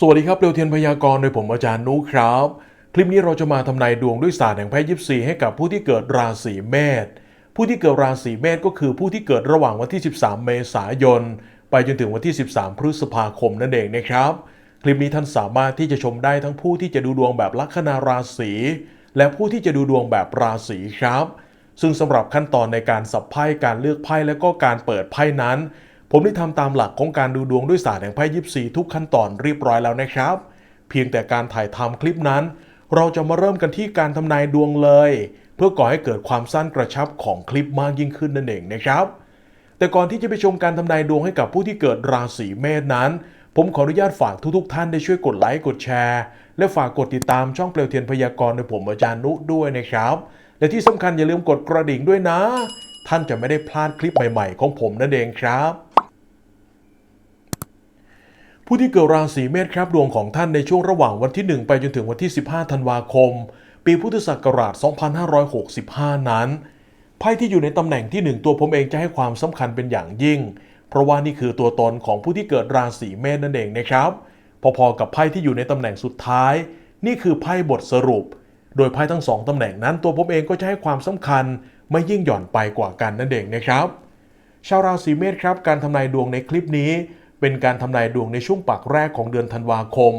สวัสดีครับเร็วเทียนพยากรณ์โดยผมอาจารย์นุครับ คลิปนี้เราจะมาทำนายดวงด้วยศาสตร์แห่งไพ่ยิปซีให้กับผู้ที่เกิดราศีเมษผู้ที่เกิดราศีเมษก็คือผู้ที่เกิดระหว่างวันที่ 13 เมษายน ไปจนถึงวันที่ 13 พฤษภาคมนั่นเองนะครับ คลิปนี้ท่านสามารถที่จะชมได้ทั้งผู้ที่จะดูดวงแบบลัคนาราศีและผู้ที่จะดูดวงแบบราศีครับ ซึ่งสำหรับขั้นตอนในการสับไพ่การเลือกไพ่และก็การเปิดไพ่นั้น ผมได้ทำตามหลักของการดูดวงด้วยศาสตร์แห่งไพ่ยิปซีทุกขั้นตอนเรียบร้อยแล้วนะครับ เพียงแต่การถ่ายทำคลิปนั้น เราจะมาเริ่มกันที่การทำนายดวงเลย เพื่อก่อให้เกิดความสั้นกระชับของคลิปมากยิ่งขึ้นนั่นเองนะครับ แต่ก่อนที่จะไปชมการทำนายดวงให้กับผู้ที่เกิดราศีเมษนั้น ผมขออนุญาตฝากทุกๆ ท่านได้ช่วยกดไลค์กดแชร์ และฝากกดติดตามช่องเปลวเทียนพยากรณ์โดยผมอาจารย์นุด้วยนะครับ และที่สำคัญอย่าลืมกดกระดิ่งด้วยนะ ท่านจะไม่ได้พลาดคลิปใหม่ ๆ ของผมนั่นเองครับ ผู้ที่เกิดราศีเมษครับดวงของท่านในช่วงระหว่างวันที่ 1 ไปจนถึงวันที่ 15 ธันวาคม ปีพุทธศักราช 2565 นั้นไพ่ที่อยู่ในตำแหน่งที่ 1 ตัวผมเองจะให้ความสำคัญเป็นอย่างยิ่ง เพราะว่านี่คือตัวตนของผู้ที่เกิดราศีเมษนั่นเองนะครับ พอๆกับไพ่ที่อยู่ในตำแหน่งสุดท้าย นี่คือไพ่บทสรุป โดยไพ่ทั้งสองตำแหน่งนั้น ตัวผมเองก็จะให้ความสำคัญไม่ยิ่งหย่อนไปกว่ากันนั่นเองนะครับ ชาวราศีเมษครับ การทำนายดวงในคลิปนี้ เป็นการทำนายดวงในช่วงปักแรกของเดือนธันวาคม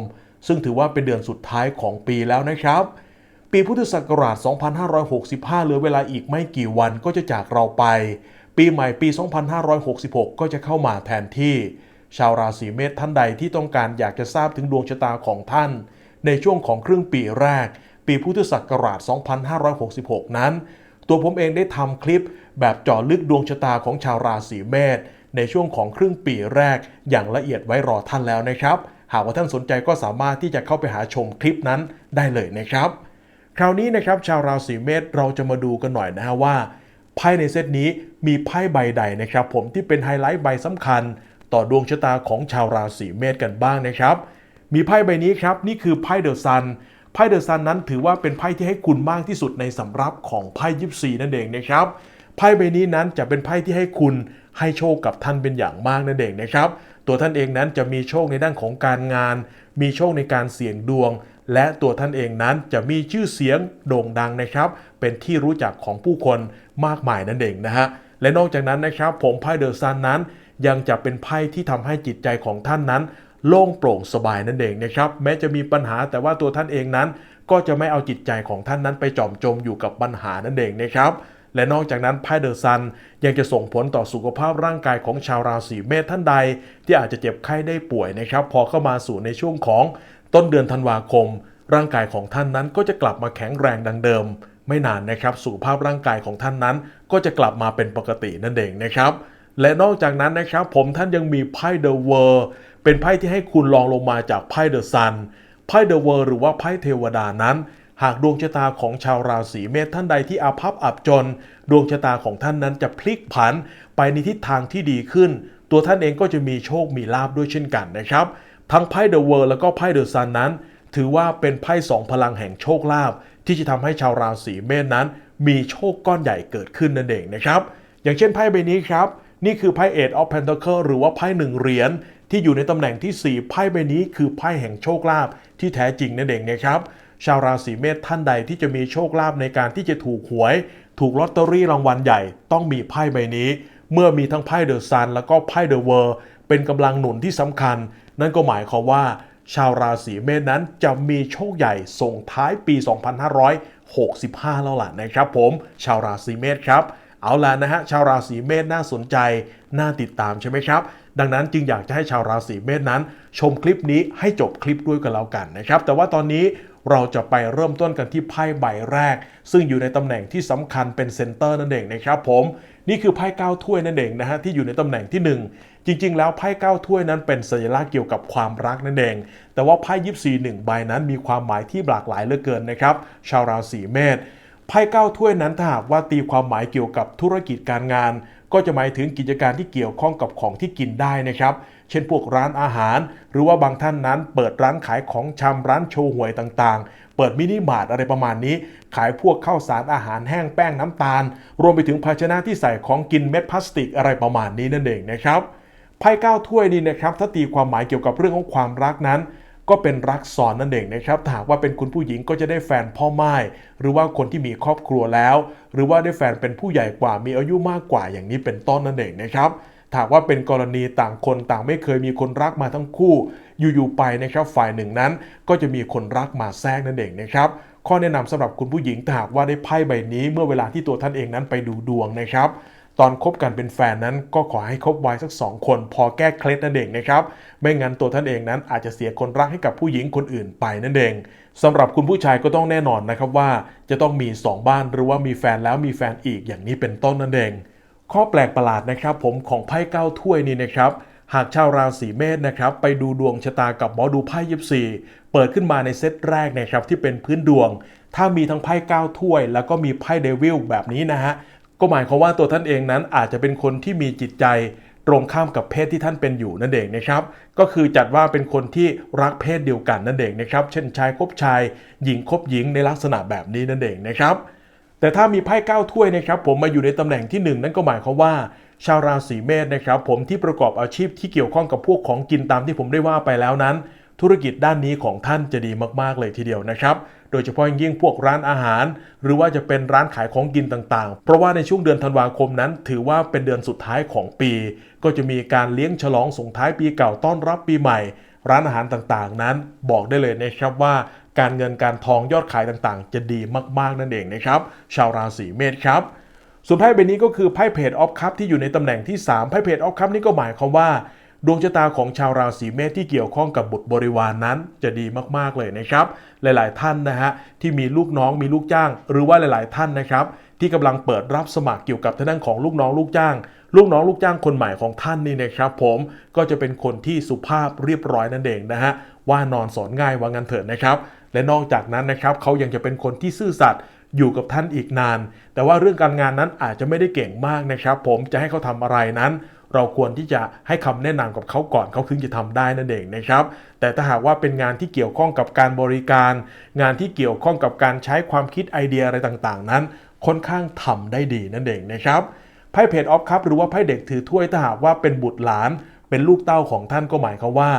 ซึ่งถือว่าเป็นเดือนสุดท้ายของปีแล้วนะครับ ปีพุทธศักราช 2565 เหลือเวลาอีกไม่กี่วันก็จะจากเราไป ปีใหม่ปี 2566 ก็จะเข้ามาแทนที่ ชาวราศีเมษท่านใดที่ต้องการอยากจะทราบถึงดวงชะตาของท่าน ในช่วงของครึ่งปีแรก ปีพุทธศักราช 2566 นั้น ตัวผมเองได้ทำคลิปแบบเจาะลึกดวงชะตาของชาวราศีเมษ ในช่วงของครึ่งปีแรกอย่างละเอียดไว้รอท่านแล้วนะครับ หากว่าท่านสนใจก็สามารถที่จะเข้าไปหาชมคลิปนั้นได้เลยนะครับ คราวนี้นะครับชาวราศีเมษเราจะมาดูกันหน่อยนะฮะว่าไพ่ในเซตนี้มีไพ่ใบใดนะครับ ผมที่เป็นไฮไลท์ใบสำคัญ ต่อดวงชะตาของชาวราศีเมษกันบ้างนะครับ มีไพ่ใบนี้ครับนี่คือไพ่เดอะซันไพ่เดอะซันนั้นถือว่าเป็นไพ่ที่ให้คุณมากที่สุดในสำรับของไพ่ยิปซีนั่นเองนะครับไพ่ใบนี้นั้นจะเป็นไพ่ที่ให้คุณ ให้โชคกับท่านเป็นอย่างมากนั่นเองนะครับ ตัวท่านเองนั้นจะมีโชคในด้านของการงาน มีโชคในการเสี่ยงดวง และตัวท่านเองนั้นจะมีชื่อเสียงโด่งดังนะครับ เป็นที่รู้จักของผู้คนมากมายนั่นเองนะฮะและนอกจากนั้นนะครับ ผมไพ่เดอะซันนั้น ยังจะเป็นไพ่ที่ทำให้จิตใจของท่านนั้น โล่งโปร่งสบายนั่นเองนะครับ แม้จะมีปัญหาแต่ว่าตัวท่านเองนั้น ก็จะไม่เอาจิตใจของท่านนั้นไปจอมจมอยู่กับปัญหานั่นเองนะครับ และนอกจากนั้นไพ่เดอะซันยังจะส่งผลต่อสุขภาพร่างกายของชาวราศีเมษท่านใด ที่อาจจะเจ็บไข้ได้ป่วยนะครับ พอเข้ามาสู่ในช่วงของต้นเดือนธันวาคม ร่างกายของท่านนั้นก็จะกลับมาแข็งแรงดังเดิม ไม่นานนะครับสุขภาพร่างกายของท่านนั้น ก็จะกลับมาเป็นปกตินั่นเองนะครับและนอกจากนั้นนะครับผมท่านยังมีไพ่เดอะเวอร์เป็นไพ่ที่ให้คุณลองลงมาจากไพ่เดอะซันไพ่เดอะเวอร์หรือว่าไพ่เทวดานั้น หากดวงชะตาของชาวราศีเมษท่านใดที่อาภัพอับจน ดวงชะตาของท่านนั้นจะพลิกผันไปในทิศทางที่ดีขึ้น ตัวท่านเองก็จะมีโชคมีลาบด้วยเช่นกันนะครับ ทั้งไพ่เดอะเวิร์แล้วก็ไพ่เดอะซันนั้น ถือว่าเป็นไพ่สองพลังแห่งโชคลาภที่จะทำให้ชาวราศีเมษนั้น มีโชคก้อนใหญ่เกิดขึ้นนั่นเองนะครับ อย่างเช่นไพ่ใบนี้ครับ นี่คือไพ่ Eight of Pentacle หรือว่าไพ่หนึ่งเหรียญที่อยู่ในตำแหน่งที่ 4 ไพ่ใบนี้คือไพ่แห่งโชคลาภที่แท้จริงนั่นเองนะครับ ชาวราศีเมษท่านใดที่จะมีโชคลาภในการที่จะถูกหวย ถูกลอตเตอรี่รางวัลใหญ่ ต้องมีไพ่ใบนี้ เมื่อมีทั้งไพ่เดอะซันแล้วก็ไพ่เดอะเวิร์เป็นกำลังหนุนที่สำคัญ นั่นก็หมายความว่า ชาวราศีเมษนั้นจะมีโชคใหญ่ส่งท้ายปี 2565 แล้วล่ะนะครับผมชาวราศีเมษครับเอาล่ะนะฮะชาวราศีเมษน่าสนใจน่าติดตามใช่ไหมครับ ดังนั้นจึงอยากจะให้ชาวราศีเมษนั้น ชมคลิปนี้ให้จบคลิปด้วยกันแล้วกันนะครับ แต่ว่าตอนนี้ เราจะไปเริ่มต้นกันที่ไพ่ใบแรก ซึ่งอยู่ในตำแหน่งที่สำคัญเป็นเซนเตอร์นั่นเองนะครับผม นี่คือไพ่เก้าถ้วยนั่นเองนะฮะที่อยู่ในตำแหน่งที่ 1 จริง ๆ แล้วไพ่เก้าถ้วยนั้นเป็นสัญลักษณ์เกี่ยวกับความรักนั่นเอง แต่ว่าไพ่ยิปซีหนึ่งใบนั้นมีความหมายที่หลากหลายเหลือเกินนะครับชาวราศีเมษไพ่เก้าถ้วยนั้นถ้าหากว่าตีความหมายเกี่ยวกับธุรกิจการงาน ก็จะหมายถึงกิจการที่เกี่ยวข้องกับของที่กินได้นะครับ เช่นพวกร้านอาหาร หรือว่าบางท่านนั้นเปิดร้านขายของชำร้านโชว์หวยต่างๆ เปิดมินิมาร์ทอะไรประมาณนี้ ขายพวกข้าวสารอาหารแห้งแป้งน้ำตาล รวมไปถึงภาชนะที่ใส่ของกินเม็ดพลาสติกอะไรประมาณนี้นั่นเองนะครับไพ่เก้าถ้วยนี่นะครับถ้าตีความหมายเกี่ยวกับเรื่องของความรักนั้นก็เป็นรักซ้อนนั่นเองนะครับถ้าหากว่าเป็นคุณผู้หญิงก็จะได้แฟนพ่อไม้หรือว่าคนที่มีครอบครัวแล้ว หรือว่าได้แฟนเป็นผู้ใหญ่กว่ามีอายุมากกว่าอย่างนี้เป็นต้นนั่นเองนะครับ ถาหากว่าเป็นกรณีต่างคนต่างไม่เคยมีคนรักมาทั้งคู่ อยู่ๆไปนะครับฝ่ายหนึ่งนั้น ก็จะมีคนรักมาแทรกนั่นเองนะครับข้อแนะนำสำหรับคุณผู้หญิงถ้าหากว่าได้ไพ่ใบนี้เมื่อเวลาที่ตัวท่านเองนั้นไปดูดวงนะครับตอนคบกันเป็นแฟนนั้นก็ขอให้คบไว้สักสองคน พอแก้เคล็ดนั่นเองนะครับ ไม่งั้นตัวท่านเองนั้นอาจจะเสียคนรักให้กับผู้หญิงคนอื่นไปนั่นเองสำหรับคุณผู้ชายก็ต้องแน่นอนนะครับว่า จะต้องมี 2 บ้านหรือว่ามีแฟนแล้วมีแฟนอีกอย่างนี้เป็นต้นนั่นเอง ข้อแปลกประหลาดนะครับ ผมของไพ่เก้าถ้วยนี่นะครับ หากชาวราศีเมษนะครับไปดูดวงชะตากับหมอดูไพ่ยิปซีเปิดขึ้นมาในเซตแรกนะครับที่เป็นพื้นดวง ถ้ามีทั้งไพ่เก้าถ้วย แล้วก็มีไพ่เดวิลแบบนี้นะฮะก็หมายความว่าตัวท่านเองนั้นอาจจะเป็นคนที่มีจิตใจตรงข้ามกับเพศที่ท่านเป็นอยู่นั่นเองนะครับก็คือจัดว่าเป็นคนที่รักเพศเดียวกันนั่นเองนะครับเช่นชายคบชายหญิงคบหญิงในลักษณะแบบนี้นั่นเองนะครับ แต่ถ้ามีไพ่เก้าถ้วยนะครับผมมาอยู่ในตำแหน่งที่ 1 นั่นก็หมายความว่า ชาวราศีเมษนะครับผมที่ประกอบอาชีพที่เกี่ยวข้องกับพวกของกินตามที่ผมได้ว่าไปแล้วนั้น ธุรกิจด้านนี้ของท่านจะดีมากๆเลยทีเดียวนะครับ โดยเฉพาะยิ่งพวกร้านอาหาร หรือว่าจะเป็นร้านขายของกินต่างๆ เพราะว่าในช่วงเดือนธันวาคมนั้น ถือว่าเป็นเดือนสุดท้ายของปี ก็จะมีการเลี้ยงฉลองส่งท้ายปีเก่าต้อนรับปีใหม่ร้านอาหารต่างๆ นั้นบอกได้เลยนะครับว่า การเงินการทองยอดขายต่างๆ จะดีมากๆนั่นเองนะครับชาวราศีเมษครับส่วนไพ่ใบนี้ก็คือไพ่เพจออฟคัพที่อยู่ในตำแหน่งที่ 3 ไพ่เพจออฟคัพนี่ก็หมายความว่า ดวงชะตาของชาวราศีเมษที่เกี่ยวข้องกับบุตรบริวารนนั้น จะดีมากๆเลยนะครับ หลายๆท่านนะฮะที่มีลูกน้องมีลูกจ้าง หรือว่าหลาย ๆ ท่านนะครับ ที่กำลังเปิดรับสมัครเกี่ยวกับทางด้านของลูกน้องลูกจ้าง ลูกน้องลูกจ้างคนใหม่ของท่านนี่นะครับผมก็จะเป็นคนที่สุภาพเรียบร้อยนั่นเองนะฮะว่านอนสอนง่ายว่างันเถิดนะครับ และนอกจากนั้นนะครับเขายังจะเป็นคนที่ซื่อสัตย์อยู่กับท่านอีกนาน แต่ว่าเรื่องการงานนั้นอาจจะไม่ได้เก่งมากนะครับ ผมจะให้เขาทำอะไรนั้น เราควรที่จะให้คำแนะนำกับเขาก่อนเขาถึงจะทำได้นั่นเองนะครับ แต่ถ้าหากว่าเป็นงานที่เกี่ยวข้องกับการบริการ งานที่เกี่ยวข้องกับการใช้ความคิดไอเดียอะไรต่างๆ นั้น ค่อนข้างทำได้ดีนั่นเองนะครับไพ่เพจออฟคัพหรือว่าไพ่เด็กถือถ้วยถ้าหากว่าเป็นบุตรหลาน เป็นลูกเต้าของท่านก็หมายความว่า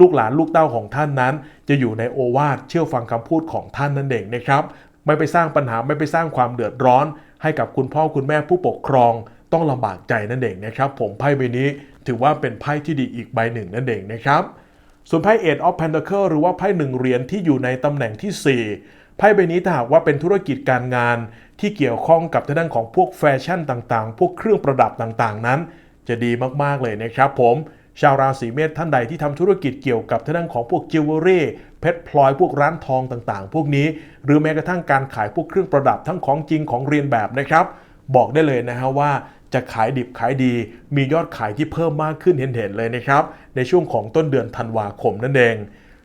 ลูกหลานลูกเต้าของท่านนั้น จะอยู่ในโอวาทเชื่อฟังคำพูดของท่านนั่นเองนะครับ ไม่ไปสร้างปัญหาไม่ไปสร้างความเดือดร้อน ให้กับคุณพ่อคุณแม่ผู้ปกครอง ต้องลำบากใจนั่นเองนะครับ ผมไพ่ใบนี้ถือว่าเป็นไพ่ที่ดีอีกใบหนึ่งนั่นเองนะครับส่วนไพ่ Eight of Pentacle หรือว่าไพ่หนึ่งเหรียญที่อยู่ในตำแหน่งที่ 4 ไพ่ใบนี้ถ้าหากว่าเป็นธุรกิจการงาน ที่เกี่ยวข้องกับทางด้านของพวกแฟชั่นต่างๆ พวกเครื่องประดับต่างๆ นั้น จะดีมากๆเลยนะครับผม ชาวราศีเมษท่านใดที่ทำธุรกิจเกี่ยวกับทางด้านของพวกจิวเวลรี่เพชรพลอยพวกร้านทองต่างๆ พวกนี้ หรือแม้กระทั่งการขายพวกเครื่องประดับทั้งของจริงของเรียนแบบนะครับ บอกได้เลยนะฮะว่าจะขายดิบขายดี มียอดขายที่เพิ่มมากขึ้นเห็นๆเลยนะครับ ในช่วงของต้นเดือนธันวาคมนั่นเอง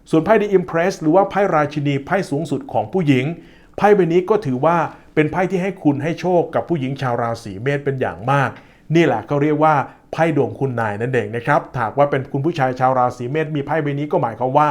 ส่วนไพ่ The Impress หรือว่าไพ่ราชินีไพ่สูงสุดของผู้หญิงไพ่ใบนี้ก็ถือว่าเป็นไพ่ที่ให้คุณให้โชคกับผู้หญิงชาวราศีเมษเป็นอย่างมาก นี่แหละเขาเรียกว่าไพ่ดวงคุณนายนั่นเองนะครับหากว่าเป็นคุณผู้ชายชาวราศีเมษมีไพ่ใบนี้ก็หมายความว่า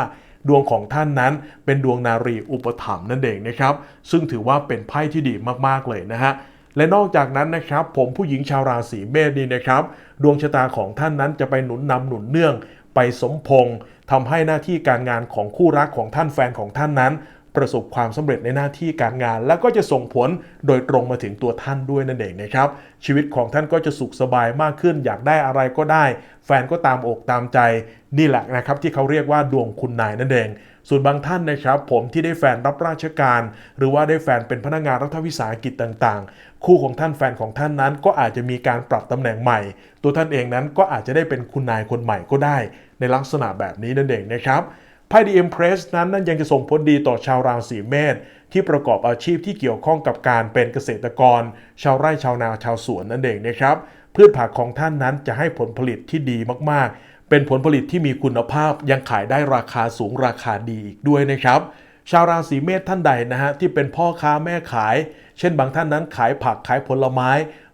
ดวงของท่านนั้นเป็นดวงนารีอุปถัมภ์นั่นเองนะครับ ซึ่งถือว่าเป็นไพ่ที่ดีมากๆเลยนะฮะและนอกจากนั้นนะครับ ผมผู้หญิงชาวราศีเมษนี่นะครับ ดวงชะตาของท่านนั้นจะไปหนุนนำหนุนเนื่อง ไปสมพงษ์ทำให้หน้าที่การงานของคู่รักของท่านแฟนของท่านนั้น ประสบความสำเร็จในหน้าที่การงาน แล้วก็จะส่งผลโดยตรงมาถึงตัวท่านด้วยนั่นเองนะครับ ชีวิตของท่านก็จะสุขสบายมากขึ้น อยากได้อะไรก็ได้ แฟนก็ตามอกตามใจนี่แหละนะครับที่เขาเรียกว่าดวงคุณนายนั่นเองส่วนบางท่านนะครับ ผมที่ได้แฟนรับราชการ หรือว่าได้แฟนเป็นพนักงานรัฐวิสาหกิจต่างๆ คู่ของท่านแฟนของท่านนั้น ก็อาจจะมีการปรับตำแหน่งใหม่ ตัวท่านเองนั้นก็อาจจะได้เป็นคุณนายคนใหม่ก็ได้ ในลักษณะแบบนี้นั่นเองนะครับ ไพ่ The Empress นั้นนั้นยังจะส่งผลดีต่อชาวราศีเมษที่ประกอบอาชีพที่เกี่ยวข้องกับการเป็นเกษตรกร ชาวไร่ชาวนาชาวสวนนั่นเองนะครับ พืชผักของท่านนั้นจะให้ผลผลิตที่ดีมากๆ เป็นผลผลิตที่มีคุณภาพยังขายได้ราคาสูงราคาดีอีกด้วยนะครับชาวราศีเมษท่านใดนะฮะที่เป็นพ่อค้าแม่ขาย เช่นบางท่านนั้นขายผักขายผลไม้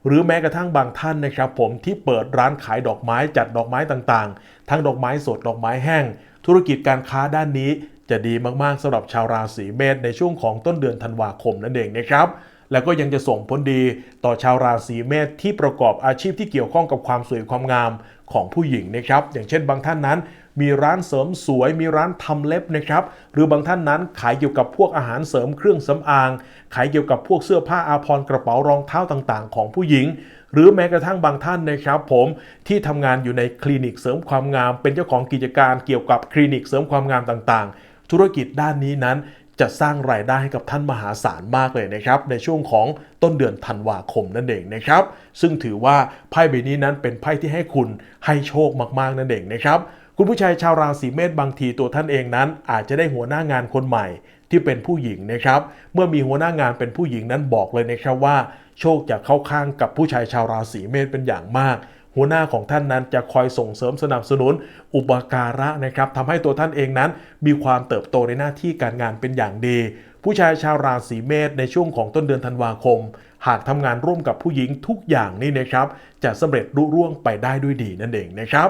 หรือแม้กระทั่งบางท่านนะครับผมที่เปิดร้านขายดอกไม้จัดดอกไม้ต่างๆ ทั้งดอกไม้สดดอกไม้แห้ง ธุรกิจการค้าด้านนี้จะดีมากๆสำหรับชาวราศีเมษในช่วงของต้นเดือนธันวาคมนั่นเองนะครับแล้วก็ยังจะส่งผลดีต่อชาวราศีเมษที่ประกอบอาชีพที่เกี่ยวข้องกับความสวยความงามของผู้หญิงนะครับ อย่างเช่นบางท่านนั้น มีร้านเสริมสวย มีร้านทำเล็บนะครับ หรือบางท่านนั้นขายเกี่ยวกับพวกอาหารเสริมเครื่องสำอาง ขายเกี่ยวกับพวกเสื้อผ้าอาภรณ์กระเป๋ารองเท้าต่างๆ ของผู้หญิง หรือแม้กระทั่งบางท่านนะครับผมที่ทำงานอยู่ในคลินิกเสริมความงาม เป็นเจ้าของกิจการเกี่ยวกับคลินิกเสริมความงามต่างๆ ธุรกิจด้านนี้นั้นจะสร้างรายได้ให้กับท่านมหาศาลมากเลยนะครับ ในช่วงของต้นเดือนธันวาคมนั่นเองนะครับ ซึ่งถือว่าไพ่ใบนี้นั้นเป็นไพ่ที่ให้คุณให้โชคมากๆนั่นเองนะครับคุณผู้ชายชาวราศีเมษบางทีตัวท่านเองนั้น อาจจะได้หัวหน้างานคนใหม่ที่เป็นผู้หญิงนะครับ เมื่อมีหัวหน้างานเป็นผู้หญิงนั้นบอกเลยนะครับว่า โชคจะเข้าข้างกับผู้ชายชาวราศีเมษเป็นอย่างมาก หัวหน้าของท่านนั้นจะคอยส่งเสริมสนับสนุน อุปการะนะครับทำให้ตัวท่านเองนั้น มีความเติบโตในหน้าที่การงานเป็นอย่างดี ผู้ชายชาวราศีเมษในช่วงของต้นเดือนธันวาคม หากทำงานร่วมกับผู้หญิงทุกอย่างนี่นะครับจะสำเร็จรุ่ร่วงไปได้ด้วยดีนั่นเองนะครับ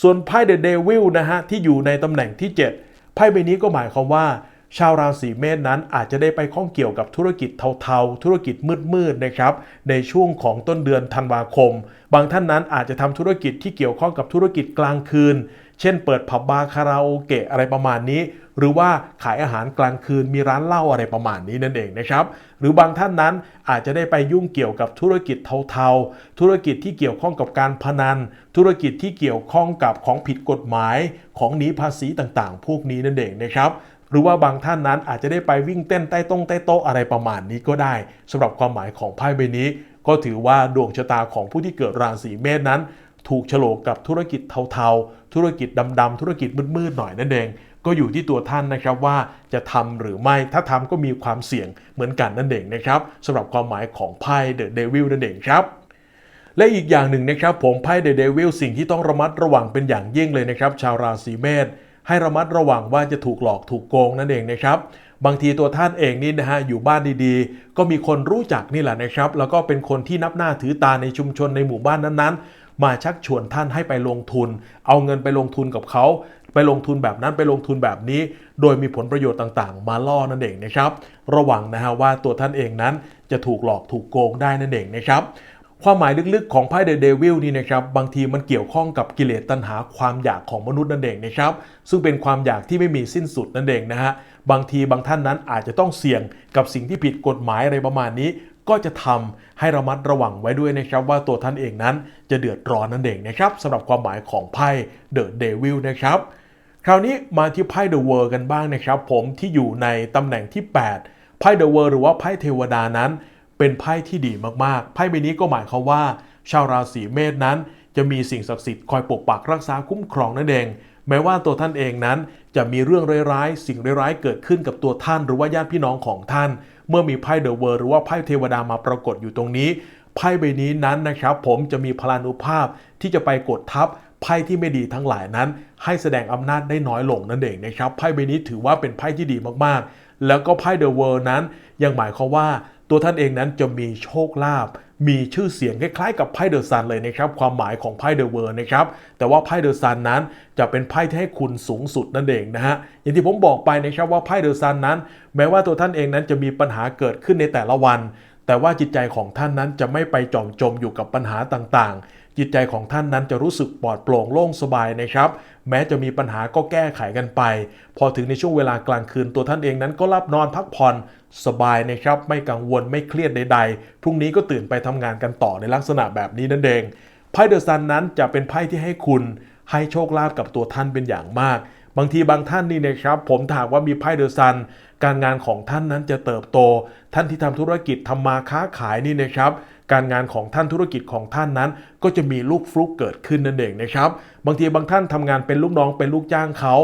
ส่วนไพ่เดอะเดวิลนะฮะที่อยู่ในตำแหน่งที่ 7ไพ่ใบนี้ก็หมายความว่า ชาวราศีเมษนั้นอาจจะได้ไปข้องเกี่ยวกับธุรกิจเทาๆ ธุรกิจมืดๆนะครับในช่วงของต้นเดือนธันวาคม บางท่านนั้นอาจจะทำธุรกิจที่เกี่ยวข้องกับธุรกิจกลางคืน เช่น เปิดผับบาร์คาราโอเกะอะไรประมาณนี้ หรือว่าขายอาหารกลางคืนมีร้านเหล้าอะไรประมาณนี้นั่นเองนะครับ หรือบางท่านนั้นอาจจะได้ไปยุ่งเกี่ยวกับธุรกิจเทาๆ ธุรกิจที่เกี่ยวข้องกับการพนัน ธุรกิจที่เกี่ยวข้องกับของผิดกฎหมายของหนีภาษีต่างๆ พวกนี้นั่นเองนะครับ หรือว่าบางท่านนั้นอาจจะได้ไปวิ่งเต้นใต้ต้งใต้โต๊ะอะไรประมาณนี้ก็ได้สำหรับความหมายของไพ่ใบนี้ ก็ถือว่าดวงชะตาของผู้ที่เกิดราศีเมษนั้น ถูกโฉลกกับธุรกิจเทาๆ ธุรกิจดำๆธุรกิจมืดๆหน่อยนั่นเองก็อยู่ที่ตัวท่านนะครับว่าจะทำหรือไม่ ถ้าทำก็มีความเสี่ยงเหมือนกันนั่นเองนะครับสำหรับความหมายของไพ่เดอะเดวิลนั่นเองครับ และอีกอย่างหนึ่งนะครับผมไพ่เดอะเดวิลสิ่งที่ต้องระมัดระวังเป็นอย่างยิ่งเลยนะครับ ชาวราศีเมษ ให้ระมัดระวังว่าจะถูกหลอกถูกโกงนั่นเองนะครับ บางทีตัวท่านเองนี่นะฮะอยู่บ้านดีๆ ก็มีคนรู้จักนี่แหละนะครับ แล้วก็เป็นคนที่นับหน้าถือตาในชุมชนในหมู่บ้านนั้นๆ มาชักชวนท่านให้ไปลงทุน เอาเงินไปลงทุนกับเขาไปลงทุนแบบนั้นไปลงทุนแบบนี้ โดยมีผลประโยชน์ต่างๆ มาล่อนั่นเองนะครับ ระวังนะฮะว่าตัวท่านเองนั้นจะถูกหลอกถูกโกงได้นั่นเองนะครับ ความหมายลึกๆของไพ่เดวิลนี่นะครับบางทีมันเกี่ยวข้องกับกิเลสตัณหาความอยากของมนุษย์นั่นเองนะครับซึ่งเป็นความอยากที่ไม่มีสิ้นสุดนั่นเองนะฮะบางทีบางท่านนั้นอาจจะต้องเสี่ยงกับสิ่งที่ผิดกฎหมายอะไรประมาณนี้ก็จะทำให้ระมัดระวังไว้ด้วยนะครับ ว่าตัวท่านเองนั้นจะเดือดร้อนนั่นเองนะครับสำหรับความหมายของไพ่เดอะเดวิลนะครับ คราวนี้มาที่ไพ่เดอะเวิร์กันบ้างนะครับ ผมที่อยู่ในตำแหน่งที่ 8ไพ่เดอะเวิร์หรือว่าไพ่เทวดานั้น เป็นไพ่ที่ดีมากๆ ไพ่ใบนี้ก็หมายความว่า ชาวราศีเมษนั้น จะมีสิ่งศักดิ์สิทธิ์คอยปกปักรักษาคุ้มครองนั่นเอง แม้ว่าตัวท่านเองนั้น จะมีเรื่องร้ายๆ สิ่งร้ายๆ เกิดขึ้นกับตัวท่านหรือว่าญาติพี่น้องของท่าน เมื่อมีไพ่เดอะเวิร์หรือว่าไพ่เทวดามาปรากฏอยู่ตรงนี้ ไพ่ใบนี้นั้นนะครับ ผมจะมีพลานุภาพที่จะไปกดทับไพ่ที่ไม่ดีทั้งหลายนั้น ให้แสดงอำนาจได้น้อยลงนั่นเองนะครับไพ่ใบนี้ถือว่าเป็นไพ่ที่ดีมากๆ แล้วก็ไพ่เดอะเวิร์นั้นยังหมายความว่า ตัวท่านเองนั้นจะมีโชคลาภมีชื่อเสียงคล้ายๆกับไพ่เดอะซันเลยนะครับความหมายของไพ่เดอะเวิร์นะครับแต่ว่าไพ่เดอะซันนั้นจะเป็นไพ่ที่ให้คุณสูงสุดนั่นเองนะฮะอย่างที่ผมบอกไปนะครับว่าไพ่เดอะซันนั้น แม้ว่าตัวท่านเองนั้นจะมีปัญหาเกิดขึ้นในแต่ละวัน แต่ว่าจิตใจของท่านนั้นจะไม่ไปจอมจมอยู่กับปัญหาต่างๆ จิตใจของท่านนั้นจะรู้สึกปลอดโปร่งโล่งสบายนะครับ แม้จะมีปัญหาก็แก้ไขกันไป พอถึงในช่วงเวลากลางคืนตัวท่านเองนั้นก็รับนอนพักผ่อนสบายนะครับ ไม่กังวลไม่เครียดใด ๆ พรุ่งนี้ก็ตื่นไปทำงานกันต่อในลักษณะแบบนี้นั่นเองไพ่เดอะซันนั้นจะเป็นไพ่ที่ให้คุณให้โชคลาภกับตัวท่านเป็นอย่างมาก บางทีบางท่านนี่นะครับ ผมถามว่ามีไพ่เดอะซัน การงานของท่านนั้นจะเติบโต ท่านที่ทำธุรกิจทำมาค้าขายนี่นะครับ การงานของท่านธุรกิจของท่านนั้น ก็จะมีลูกฟลุกเกิดขึ้นนั่นเองนะครับ บางทีบางท่านทำงานเป็นลูกน้องเป็นลูกจ้างเขา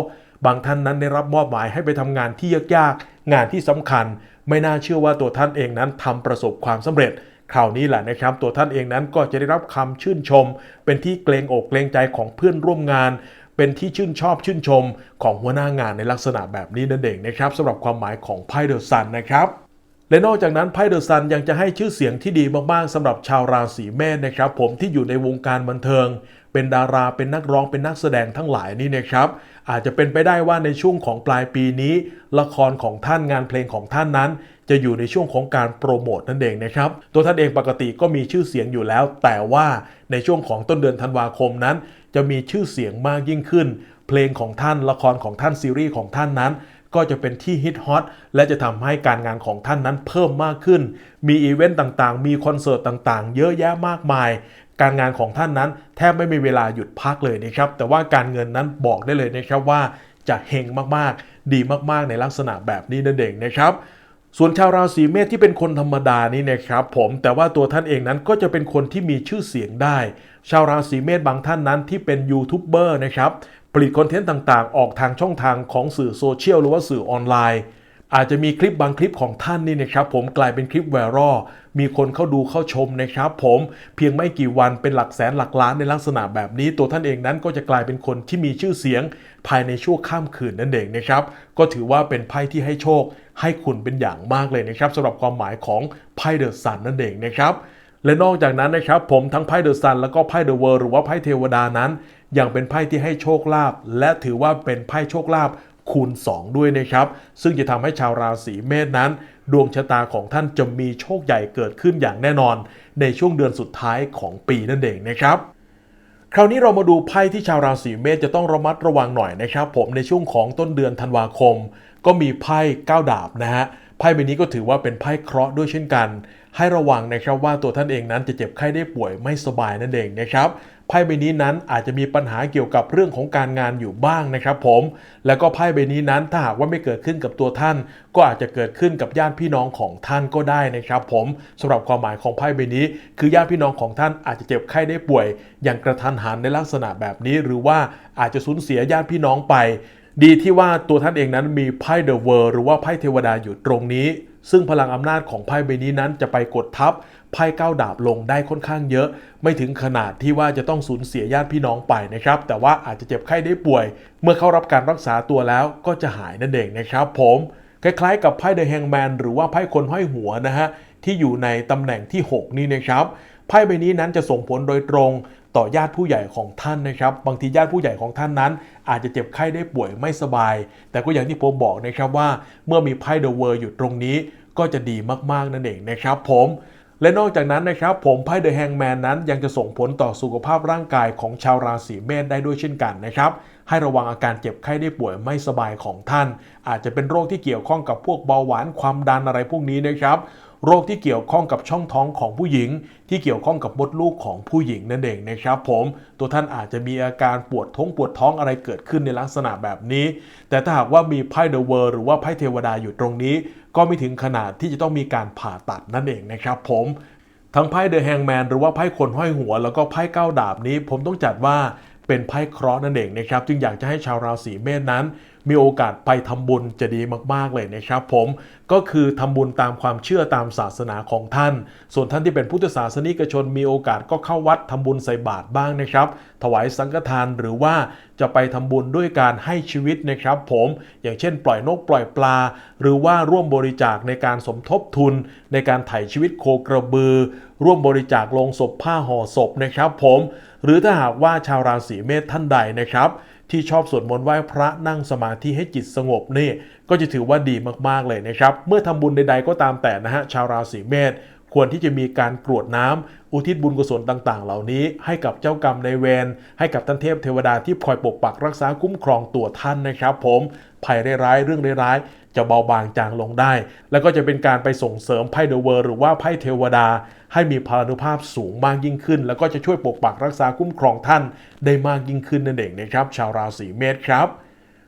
บางท่านนั้นได้รับมอบหมายให้ไปทำงานที่ยากๆ งานที่สำคัญ ไม่น่าเชื่อว่าตัวท่านเองนั้นทำประสบความสำเร็จคราวนี้แหละนะครับ ตัวท่านเองนั้นก็จะได้รับคำชื่นชม เป็นที่เกรงอกเกรงใจของเพื่อนร่วมงาน เป็นที่ชื่นชอบชื่นชมของหัวหน้างานในลักษณะแบบนี้นั่นเองนะครับสำหรับความหมายของไพ่เดอะซันนะครับ และนอกจากนั้นไพ่เดอะซันยังจะให้ชื่อเสียงที่ดีมากๆสำหรับชาวราศีเมษนะครับ ผมที่อยู่ในวงการบันเทิง เป็นดาราเป็นนักร้องเป็นนักแสดงทั้งหลายนี่นะครับ อาจจะเป็นไปได้ว่าในช่วงของปลายปีนี้ ละครของท่านงานเพลงของท่านนั้น จะอยู่ในช่วงของการโปรโมทนั่นเองนะครับ ตัวท่านเองปกติก็มีชื่อเสียงอยู่แล้ว แต่ว่าในช่วงของต้นเดือนธันวาคมนั้น จะมีชื่อเสียงมากยิ่งขึ้น เพลงของท่านละครของท่านซีรีส์ของท่านนั้น ก็จะเป็นที่ฮิตฮอตและจะทำให้การงานของท่านนั้นเพิ่มมากขึ้น มีอีเวนต์ต่างๆ มีคอนเสิร์ตต่างๆ เยอะแยะมากมาย การงานของท่านนั้นแทบไม่มีเวลาหยุดพักเลยนะครับ แต่ว่าการเงินนั้นบอกได้เลยนะครับว่าจะเฮงมากๆ ดีมากๆ ในลักษณะแบบนี้นั่นเองนะครับส่วนชาวราศีเมษที่เป็นคนธรรมดานี่นะครับผมแต่ว่าตัวท่านเองนั้นก็จะเป็นคนที่มีชื่อเสียงได้ ชาวราศีเมษบางท่านนั้นที่เป็นยูทูบเบอร์นะครับ ผลิตคอนเทนต์ต่างๆ ออกทางช่องทางของสื่อโซเชียลหรือว่าสื่อออนไลน์ อาจจะมีคลิปบางคลิปของท่านนี่นะครับผมกลายเป็นคลิปไวรัลมีคนเข้าดูเข้าชมนะครับผมเพียงไม่กี่วันเป็นหลักแสนหลักล้านในลักษณะแบบนี้ ตัวท่านเองนั้นก็จะกลายเป็นคนที่มีชื่อเสียง ภายในชั่วข้ามคืนนั่นเองนะครับก็ถือว่าเป็นไพ่ที่ให้โชค ให้คุณเป็นอย่างมากเลยนะครับสำหรับความหมายของไพ่เดอะซันนั่นเองนะครับ และนอกจากนั้นนะครับผมทั้งไพ่เดอะซันแล้วก็ไพ่เดอะเวิร์หรือว่าไพ่เทวดานั้น ยังเป็นไพ่ที่ให้โชคลาภและถือว่าเป็นไพ่โชคลาภคูณ 2 ด้วยนะครับ ซึ่งจะทำให้ชาวราศีเมษนั้น ดวงชะตาของท่านจะมีโชคใหญ่เกิดขึ้นอย่างแน่นอน ในช่วงเดือนสุดท้ายของปีนั่นเองนะครับคราวนี้เรามาดูไพ่ที่ชาวราศีเมษจะต้องระมัดระวังหน่อยนะครับ ผมในช่วงของต้นเดือนธันวาคม ก็มีไพ่9ดาบนะฮะ ไพ่ใบนี้ก็ถือว่าเป็นไพ่เคราะห์ด้วยเช่นกัน ให้ระวังนะครับว่าตัวท่านเองนั้นจะเจ็บไข้ได้ป่วยไม่สบายนั่นเองนะครับไพ่ใบนี้นั้นอาจจะมีปัญหาเกี่ยวกับเรื่องของการงานอยู่บ้างนะครับผม แล้วก็ไพ่ใบนี้นั้นถ้าหากว่าไม่เกิดขึ้นกับตัวท่าน ก็อาจจะเกิดขึ้นกับญาติพี่น้องของท่านก็ได้นะครับผมสำหรับความหมายของไพ่ใบนี้ คือญาติพี่น้องของท่านอาจจะเจ็บไข้ได้ป่วย อย่างกระทันหันในลักษณะแบบนี้ หรือว่าอาจจะสูญเสียญาติพี่น้องไป ดีที่ว่าตัวท่านเองนั้นมีไพ่เดอะเวิร์หรือว่าไพ่เทวดาอยู่ตรงนี้ ซึ่งพลังอำนาจของไพ่ใบนี้นั้นจะไปกดทับไพ่เก้าดาบลงได้ค่อนข้างเยอะ ไม่ถึงขนาดที่ว่าจะต้องสูญเสียญาติพี่น้องไปนะครับ แต่ว่าอาจจะเจ็บไข้ได้ป่วย เมื่อเข้ารับการรักษาตัวแล้วก็จะหายนั่นเองนะครับผมคล้ายๆกับไพ่เดอะแฮงแมนหรือว่าไพ่คนห้อยหัวนะฮะที่อยู่ในตำแหน่งที่ 6 นี่นะครับไพ่ใบนี้นั้นจะส่งผลโดยตรง ต่อญาติผู้ใหญ่ของท่านนะครับ บางทีญาติผู้ใหญ่ของท่านนั้น อาจจะเจ็บไข้ได้ป่วยไม่สบาย แต่ก็อย่างที่ผมบอกนะครับว่า เมื่อมีไพ่เดอะเวิร์อยู่ตรงนี้ก็จะดีมากๆนั่นเองนะครับผมและนอกจากนั้นนะครับผมไพ่เดอะแฮงแมนนั้นยังจะส่งผลต่อสุขภาพร่างกายของชาวราศีเมษได้ด้วยเช่นกันนะครับ ให้ระวังอาการเจ็บไข้ได้ป่วยไม่สบายของท่าน อาจจะเป็นโรคที่เกี่ยวข้องกับพวกเบาหวานความดันอะไรพวกนี้นะครับโรคที่เกี่ยวข้องกับช่องท้องของผู้หญิง ที่เกี่ยวข้องกับมดลูกของผู้หญิงนั่นเองนะครับผมตัวท่านอาจจะมีอาการปวดท้องปวดท้องอะไรเกิดขึ้นในลักษณะแบบนี้ แต่ถ้าหากว่ามีไพ่เดอะเวิร์หรือว่าไพ่เทวดาอยู่ตรงนี้ ก็ไม่ถึงขนาดที่จะต้องมีการผ่าตัดนั่นเองนะครับผมทั้งไพ่เดอะแฮงแมนหรือว่าไพ่คนห้อยหัว แล้วก็ไพ่เก้าดาบนี้ ผมต้องจัดว่า เป็นไพ่เคราะห์นั่นเองนะครับ จึงอยากจะให้ชาวราศีเมษนั้น มีโอกาสไปทำบุญจะดีมาก ๆ เลยนะครับผมก็คือทำบุญตามความเชื่อตามศาสนาของท่าน ส่วนท่านที่เป็นพุทธศาสนิกชนมีโอกาสก็เข้าวัดทำบุญใส่บาตรบ้างนะครับ ถวายสังฆทานหรือว่าจะไปทำบุญด้วยการให้ชีวิตนะครับผมอย่างเช่นปล่อยนกปล่อยปลา หรือว่าร่วมบริจาคในการสมทบทุน ในการไถ่ชีวิตโคกระบือ ร่วมบริจาคลงศพผ้าห่อศพนะครับผมหรือถ้าหากว่าชาวราศีเมษท่านใดนะครับ ที่ชอบสวดมนต์ไหว้พระนั่งสมาธิให้จิตสงบนี่ก็จะถือว่าดีมากๆเลยนะครับ เมื่อทำบุญใดๆก็ตามแต่นะฮะชาวราศีเมษควรที่จะมีการกรวดน้ำอุทิศบุญกุศลต่างๆ เหล่านี้ ให้กับเจ้ากรรมในายเวรให้กับท่านเทพเทวดาที่คอยปกปักรักษาคุ้มครองตัวท่านนะครับ ผมภัยร้ายๆเรื่องร้ายๆ จะเบาบางจางลงได้ แล้วก็จะเป็นการไปส่งเสริมไพ่เดอะเวิร์หรือว่าไพ่เทวดา ให้มีพลานุภาพสูงมากยิ่งขึ้น แล้วก็จะช่วยปกปักรักษาคุ้มครองท่านได้มากยิ่งขึ้นนั่นเองนะครับ ชาวราศีเมษครับ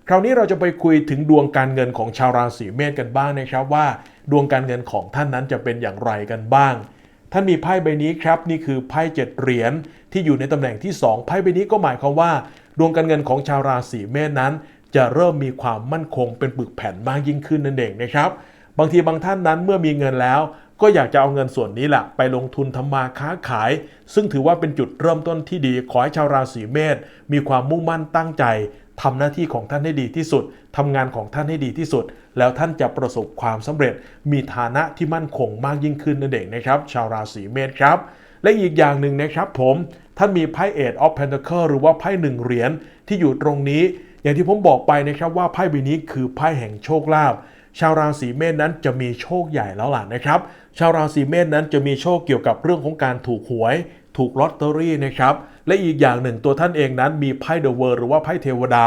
คราวนี้เราจะไปคุยถึงดวงการเงินของชาวราศีเมษกันบ้างนะครับว่า ดวงการเงินของท่านนั้นจะเป็นอย่างไรกันบ้าง ท่านมีไพ่ใบนี้ครับนี่คือไพ่เจ็ดเหรียญที่อยู่ในตำแหน่งที่ 2 ไพ่ใบนี้ก็หมายความว่า ดวงการเงินของชาวราศีเมษนั้น จะเริ่มมีความมั่นคงเป็นปึกแผ่นมากยิ่งขึ้นนั่นเองนะครับ บางทีบางท่านนั้นเมื่อมีเงินแล้ว ก็อยากจะเอาเงินส่วนนี้แหละไปลงทุนทำมาค้าขาย ซึ่งถือว่าเป็นจุดเริ่มต้นที่ดี ขอให้ชาวราศีเมษมีความมุ่งมั่นตั้งใจทำหน้าที่ของท่านให้ดีที่สุดทำงานของท่านให้ดีที่สุด แล้วท่านจะประสบความสำเร็จ มีฐานะที่มั่นคงมากยิ่งขึ้นนั่นเองนะครับ ชาวราศีเมษครับ และอีกอย่างหนึ่งนะครับผมท่านมีไพ่เอ of ออฟเพน c เคิลหรือว่าไพ่หนึ่งเหรียญที่อยู่ตรงนี้ อย่างที่ผมบอกไปนะครับว่าไพ่ใบนี้คือไพ่แห่งโชคลาภชาวราศีเมษนั้นจะมีโชคใหญ่แล้วล่ะนะครับ ชาวราศีเมษนั้นจะมีโชคเกี่ยวกับเรื่องของการถูกหวย ถูกลอตเตอรี่นะครับ และอีกอย่างหนึ่งตัวท่านเองนั้นมีไพ่เดอะเวิร์หรือว่าไพ่เทวดา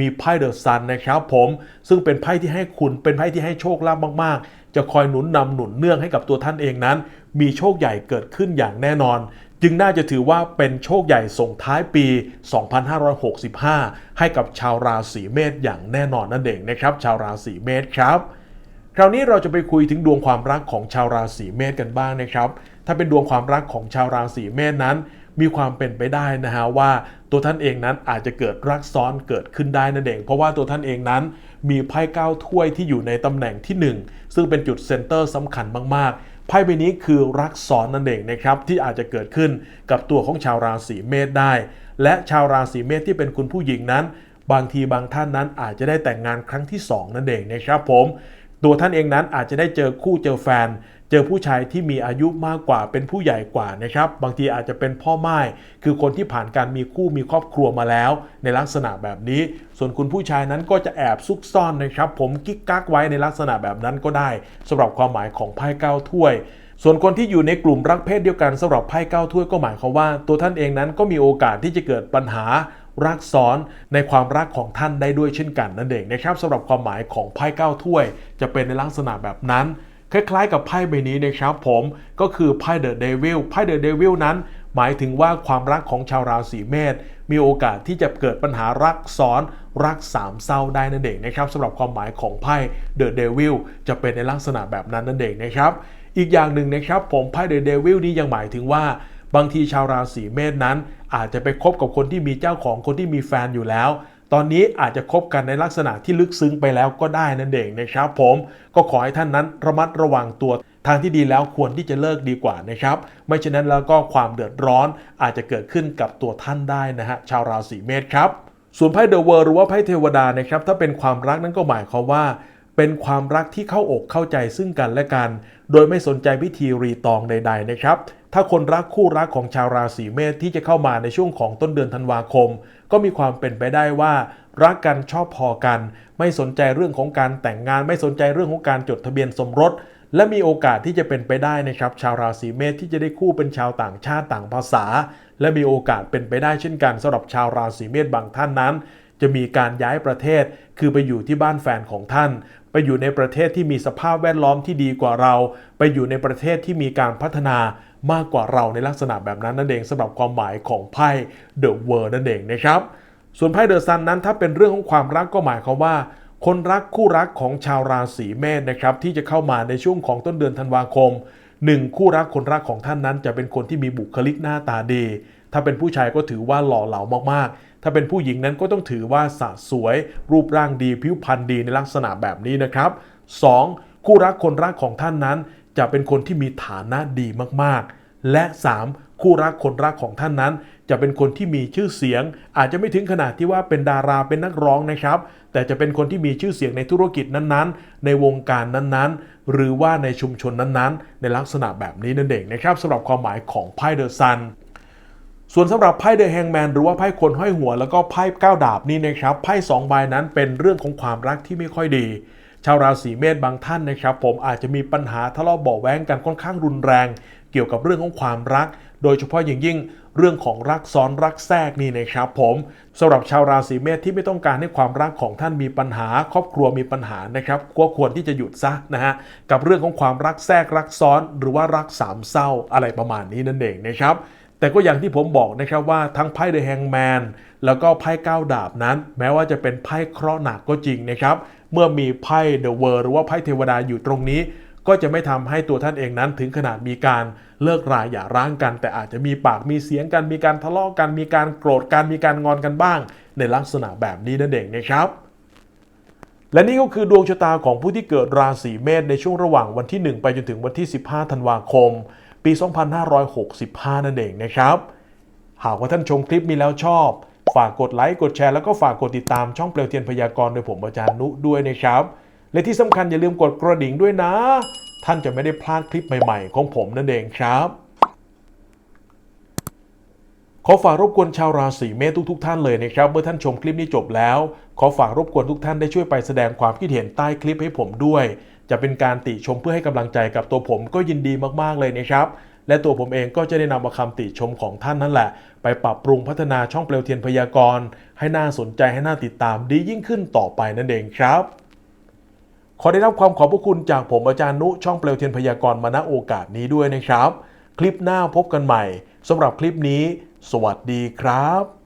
มีไพ่เดอะซันนะครับผมซึ่งเป็นไพ่ที่ให้คุณเป็นไพ่ที่ให้โชคลาภมากๆ จะคอยหนุนนำหนุนเนื่องให้กับตัวท่านเองนั้น มีโชคใหญ่เกิดขึ้นอย่างแน่นอน จึงน่าจะถือว่าเป็นโชคใหญ่ส่งท้ายปี 2565 ให้กับชาวราศีเมษอย่างแน่นอนนั่นเองนะครับ ชาวราศีเมษครับคราวนี้เราจะไปคุยถึงดวงความรักของชาวราศีเมษกันบ้างนะครับ ถ้าเป็นดวงความรักของชาวราศีเมษนั้น มีความเป็นไปได้นะฮะว่า ตัวท่านเองนั้นอาจจะเกิดรักซ้อนเกิดขึ้นได้นั่นเอง เพราะว่าตัวท่านเองนั้น มีไพ่เก้าถ้วยที่อยู่ในตำแหน่งที่ 1 ซึ่งเป็นจุดเซนเตอร์สำคัญมากๆ ไพ่ใบนี้คือรักสอนนั่นเองนะครับที่อาจจะเกิดขึ้นกับตัวของชาวราศีเมษได้ และชาวราศีเมษที่เป็นคุณผู้หญิงนั้น บางทีบางท่านนั้นอาจจะได้แต่งงานครั้งที่สองนั่นเองนะครับผมตัวท่านเองนั้นอาจจะได้เจอคู่เจอแฟน เจอผู้ชายที่มีอายุมากกว่าเป็นผู้ใหญ่กว่านะครับ บางทีอาจจะเป็นพ่อไม้คือคนที่ผ่านการมีคู่มีครอบครัวมาแล้ว ในลักษณะแบบนี้ ส่วนคุณผู้ชายนั้นก็จะแอบซุกซ่อนนะครับ ผมกิ๊กกักไว้ในลักษณะแบบนั้นก็ได้สำหรับความหมายของไพ่เก้าถ้วยส่วนคนที่อยู่ในกลุ่มรักเพศเดียวกันสำหรับไพ่เก้าถ้วยก็หมายความว่า ตัวท่านเองนั้นก็มีโอกาสที่จะเกิดปัญหารักซ้อนในความรักของท่านได้ด้วยเช่นกันนั่นเองนะครับสำหรับความหมายของไพ่เก้าถ้วย จะเป็นในลักษณะแบบนั้น คล้ายๆ กับไพ่ใบนี้นะครับผมก็คือไพ่เดอะเดวิลไพ่เดอะเดวิลนั้น หมายถึงว่าความรักของชาวราศีเมษมีโอกาสที่จะเกิดปัญหารักซ้อนรักสามเศร้าได้นั่นเองนะครับสำหรับความหมายของไพ่เดอะเดวิลจะเป็นในลักษณะแบบนั้นนั่นเองนะครับ อีกอย่างหนึ่งนะครับผมไพ่เดอะเดวิลนี้ยังหมายถึงว่าบางทีชาวราศีเมษนั้น อาจจะไปคบกับคนที่มีเจ้าของคนที่มีแฟนอยู่แล้ว ตอนนี้อาจจะคบกันในลักษณะที่ลึกซึ้งไปแล้วก็ได้นั่นเองนะครับผมก็ขอให้ท่านนั้นระมัดระวังตัวทางที่ดีแล้วควรที่จะเลิกดีกว่านะครับ ไม่เช่นนั้นแล้วก็ความเดือดร้อนอาจจะเกิดขึ้นกับตัวท่านได้นะฮะชาวราศีเมษครับ ส่วนไพ่เดอะเวิร์หรือว่าไพ่เทวดานะครับถ้าเป็นความรักนั้นก็หมายความว่า เป็นความรักที่เข้าอกเข้าใจซึ่งกันและกัน โดยไม่สนใจพิธีรีตองใด ๆนะครับ ถ้าคนรักคู่รักของชาวราศีเมษที่จะเข้ามาในช่วงของต้นเดือนธันวาคม ก็มีความเป็นไปได้ว่า รักกันชอบพอกัน ไม่สนใจเรื่องของการแต่งงาน ไม่สนใจเรื่องของการจดทะเบียนสมรส และมีโอกาสที่จะเป็นไปได้นะครับ ชาวราศีเมษที่จะได้คู่เป็นชาวต่างชาติต่างภาษา และมีโอกาสเป็นไปได้เช่นกันสำหรับชาวราศีเมษบางท่านนั้น จะมีการย้ายประเทศ คือไปอยู่ที่บ้านแฟนของท่านไปอยู่ในประเทศที่มีสภาพแวดล้อมที่ดีกว่าเรา ไปอยู่ในประเทศที่มีการพัฒนา มากกว่าเราในลักษณะแบบนั้นนั่นเองสำหรับความหมายของไพ่เดอะเวิร์นั่นเองนะครับส่วนไพ่เดอะซันนั้นถ้าเป็นเรื่องของความรักก็หมายความว่า คนรักคู่รักของชาวราศีเมษนะครับที่จะเข้ามาในช่วงของต้นเดือนธันวาคมหนึ่งคู่รักคนรักของท่านนั้น จะเป็นคนที่มีบุคลิกหน้าตาดี ถ้าเป็นผู้ชายก็ถือว่าหล่อเหลามากๆ ถ้าเป็นผู้หญิงนั้นก็ต้องถือว่าสะสวย รูปร่างดีผิวพรรณดีในลักษณะแบบนี้นะครับ 2. คู่รักคนรักของท่านนั้น จะเป็นคนที่มีฐานะดีมากๆ และ 3. คู่รักคนรักของท่านนั้น จะเป็นคนที่มีชื่อเสียง อาจจะไม่ถึงขนาดที่ว่าเป็นดาราเป็นนักร้องนะครับ แต่จะเป็นคนที่มีชื่อเสียงในธุรกิจนั้นๆ ในวงการนั้นๆ หรือว่าในชุมชนนั้นๆ ในลักษณะแบบนี้นั่นเองนะครับสำหรับความหมายของไพ่เดอะซันส่วนสำหรับไพ่เดอะแฮงแมนหรือว่าไพ่คนห้อยหัว แล้วก็ไพ่ก้าวดาบนี่นะครับไพ่สองใบนั้นเป็นเรื่องของความรักที่ไม่ค่อยดี ชาวราศีเมษบางท่านนะครับ ผมอาจจะมีปัญหาทะเลาะเบาะแว้งกันค่อนข้างรุนแรง เกี่ยวกับเรื่องของความรัก โดยเฉพาะอย่างยิ่งเรื่องของรักซ้อนรักแทรกนี่นะครับผมสำหรับชาวราศีเมษที่ไม่ต้องการให้ความรักของท่านมีปัญหา ครอบครัวมีปัญหานะครับก็ควรที่จะหยุดซะนะฮะกับเรื่องของความรักแทรกรักซ้อน หรือว่ารักสามเศร้าอะไรประมาณนี้นั่นเองนะครับ แต่ก็อย่างที่ผมบอกนะครับว่าทั้งไพ่เดอะแฮงแมนแล้วก็ไพ่ก้าวดาบนั้น แม้ว่าจะเป็นไพ่เคราะห์หนักก็จริงนะครับ เมื่อมีไพ่เดอะเวิร์หรือว่าไพ่เทวดาอยู่ตรงนี้ ก็จะไม่ทำให้ตัวท่านเองนั้นถึงขนาดมีการเลิกราอย่าร้างกัน แต่อาจจะมีปากมีเสียงกัน มีการทะเลาะกัน มีการโกรธกันมีการงอนกันบ้าง ในลักษณะแบบนี้นั่นเองนะครับและนี่ก็คือดวงชะตาของผู้ที่เกิดราศีเมษในช่วงระหว่างวันที่ 1 ไปจนถึงวันที่ 15 ธันวาคม ปี 2565 นั่นเองนะครับ หากว่าท่านชมคลิปนี้แล้วชอบ ฝากกดไลค์กดแชร์แล้วก็ฝากกดติดตามช่องเปลวเทียนพยากรณ์โดยผมอาจารย์นุด้วยนะครับ และที่สำคัญอย่าลืมกดกระดิ่งด้วยนะ ท่านจะไม่ได้พลาดคลิปใหม่ ๆ ของผมนั่นเองครับ ขอฝากรบกวนชาวราศีเมษทุกๆท่านเลยนะครับ เมื่อท่านชมคลิปนี้จบแล้ว ขอฝากรบกวนทุกท่านได้ช่วยไปแสดงความคิดเห็นใต้คลิปให้ผมด้วย จะเป็นการติชมเพื่อให้กำลังใจกับตัวผมก็ยินดีมากๆเลยนะครับ และตัวผมเองก็จะได้นำเอาคำติชมของท่านนั่นแหละ ไปปรับปรุงพัฒนาช่องเปลวเทียนพยากรณ์ให้น่าสนใจให้น่าติดตามดียิ่งขึ้นต่อไปนั่นเองครับขอได้รับความขอบพระคุณจากผมอาจารย์นุช่องเปลวเทียนพยากรณ์มาณโอกาสนี้ด้วยนะครับ คลิปหน้าพบกันใหม่สำหรับคลิปนี้ สวัสดีครับ